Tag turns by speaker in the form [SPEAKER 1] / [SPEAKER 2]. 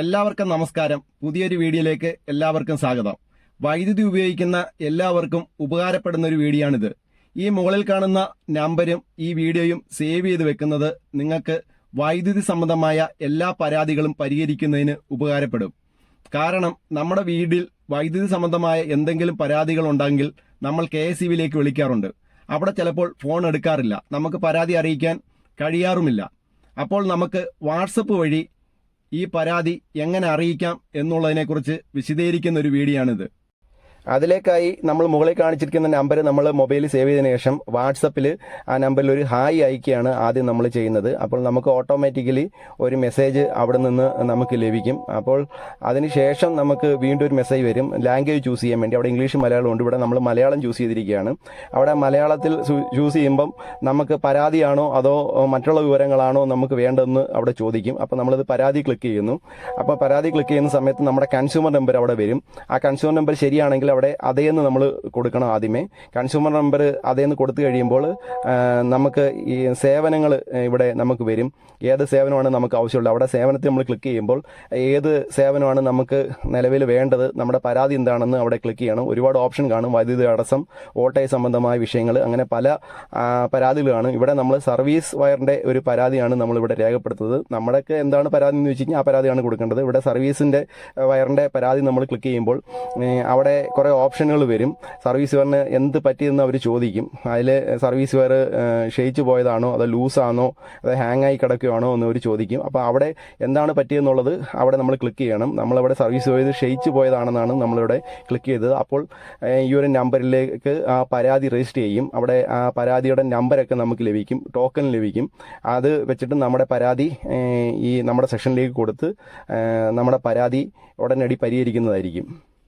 [SPEAKER 1] എല്ലാവർക്കും നമസ്കാരം. പുതിയൊരു വീഡിയോയിലേക്ക് എല്ലാവർക്കും സ്വാഗതം. വൈദ്യുതി ഉപയോഗിക്കുന്ന എല്ലാവർക്കും ഉപകാരപ്പെടുന്ന ഒരു വീഡിയോയാണിത്. ഈ മുകളിൽ കാണുന്ന നമ്പരും ഈ വീഡിയോയും സേവ് ചെയ്ത് വെക്കുന്നത് നിങ്ങൾക്ക് വൈദ്യുതി സംബന്ധമായ എല്ലാ പരാതികളും പരിഹരിക്കുന്നതിന് ഉപകാരപ്പെടും. കാരണം നമ്മുടെ വീടിൽ വൈദ്യുതി സംബന്ധമായ എന്തെങ്കിലും പരാതികൾ ഉണ്ടെങ്കിൽ നമ്മൾ കെ എസ് വിളിക്കാറുണ്ട്. അവിടെ ചിലപ്പോൾ ഫോൺ എടുക്കാറില്ല. നമുക്ക് പരാതി അറിയിക്കാൻ കഴിയാറുമില്ല. അപ്പോൾ നമുക്ക് വാട്സപ്പ് വഴി ഈ പരാതി എങ്ങനെ അറിയിക്കാം എന്നുള്ളതിനെക്കുറിച്ച് വിശദീകരിക്കുന്ന ഒരു വീഡിയോ ആണിത് അതിലേക്കായി നമ്മൾ മുകളിൽ കാണിച്ചിരിക്കുന്ന നമ്പർ നമ്മൾ മൊബൈലിൽ സേവ് ചെയ്തതിനു ശേഷം വാട്സപ്പിൽ ആ നമ്പറിൽ ഒരു ഹായ് അയക്കുകയാണ് ആദ്യം നമ്മൾ ചെയ്യുന്നത്. അപ്പോൾ നമുക്ക് ഓട്ടോമാറ്റിക്കലി ഒരു മെസ്സേജ് അവിടെ നിന്ന് നമുക്ക് ലഭിക്കും. അപ്പോൾ അതിനുശേഷം നമുക്ക് വീണ്ടും ഒരു മെസ്സേജ് വരും. ലാംഗ്വേജ് ചൂസ് ചെയ്യാൻ വേണ്ടി. അവിടെ ഇംഗ്ലീഷ് മലയാളം ഉണ്ട്. ഇവിടെ നമ്മൾ മലയാളം ചൂസ് ചെയ്തിരിക്കുകയാണ്. അവിടെ മലയാളത്തിൽ ചൂസ് ചെയ്യുമ്പം നമുക്ക് പരാതിയാണോ അതോ മറ്റുള്ള വിവരങ്ങളാണോ നമുക്ക് വേണ്ടതെന്ന് അവിടെ ചോദിക്കും. അപ്പോൾ നമ്മളത് പരാതി ക്ലിക്ക് ചെയ്യുന്നു. അപ്പോൾ പരാതി ക്ലിക്ക് ചെയ്യുന്ന സമയത്ത് നമ്മുടെ കൺസ്യൂമർ നമ്പർ അവിടെ വരും. ആ കൺസ്യൂമർ നമ്പർ ശരിയാണെങ്കിൽ അവിടെ അതേന്ന് നമ്മൾ കൊടുക്കണം ആദ്യമേ. കൺസ്യൂമർ നമ്പർ അതേന്ന് കൊടുത്തു കഴിയുമ്പോൾ നമുക്ക് ഈ സേവനങ്ങൾ ഇവിടെ നമുക്ക് വരും. ഏത് സേവനമാണ് നമുക്ക് ആവശ്യമുള്ളത്? അവിടെ സേവനത്തിൽ നമ്മൾ ക്ലിക്ക് ചെയ്യുമ്പോൾ ഏത് സേവനമാണ് നമുക്ക് നിലവിൽ വേണ്ടത് നമ്മുടെ പരാതി എന്താണെന്ന് അവിടെ ക്ലിക്ക് ചെയ്യണം. ഒരുപാട് ഓപ്ഷൻ കാണും. വൈദ്യുതി തടസ്സം ഓട്ടയ സംബന്ധമായ വിഷയങ്ങൾ അങ്ങനെ പല പരാതികളാണ്. ഇവിടെ നമ്മൾ സർവീസ് വയറിന്റെ ഒരു പരാതിയാണ് നമ്മളിവിടെ രേഖപ്പെടുത്തുന്നത്. നമ്മുടെയൊക്കെ എന്താണ് പരാതി എന്ന് വെച്ച് കഴിഞ്ഞാൽ ആ പരാതിയാണ് കൊടുക്കേണ്ടത്. ഇവിടെ സർവീസിന്റെ വയറിന്റെ പരാതി നമ്മൾ ക്ലിക്ക് ചെയ്യുമ്പോൾ അവിടെ കുറേ ഓപ്ഷനുകൾ വരും. സർവീസ് വെയറിന് എന്ത് പറ്റിയെന്ന് അവർ ചോദിക്കും. അതിൽ സർവീസ് വെയർ ക്ഷയിച്ചു പോയതാണോ അതോ ലൂസാണോ അതോ ഹാങ് ആയി കിടക്കുകയാണോ എന്ന് അവർ ചോദിക്കും. അപ്പോൾ അവിടെ എന്താണ് പറ്റിയെന്നുള്ളത് അവിടെ നമ്മൾ ക്ലിക്ക് ചെയ്യണം. നമ്മളവിടെ സർവീസ് പോയത് ക്ഷയിച്ചു പോയതാണെന്നാണ് നമ്മളിവിടെ ക്ലിക്ക് ചെയ്തത്. അപ്പോൾ ഈ ഒരു നമ്പറിലേക്ക് ആ പരാതി രജിസ്റ്റർ ചെയ്യും. അവിടെ ആ പരാതിയുടെ നമ്പരൊക്കെ നമുക്ക് ലഭിക്കും. ടോക്കൺ ലഭിക്കും. അത് വെച്ചിട്ട് നമ്മുടെ പരാതി ഈ നമ്മുടെ സെഷനിലേക്ക് കൊടുത്ത് നമ്മുടെ പരാതി ഉടനടി പരിഹരിക്കുന്നതായിരിക്കും.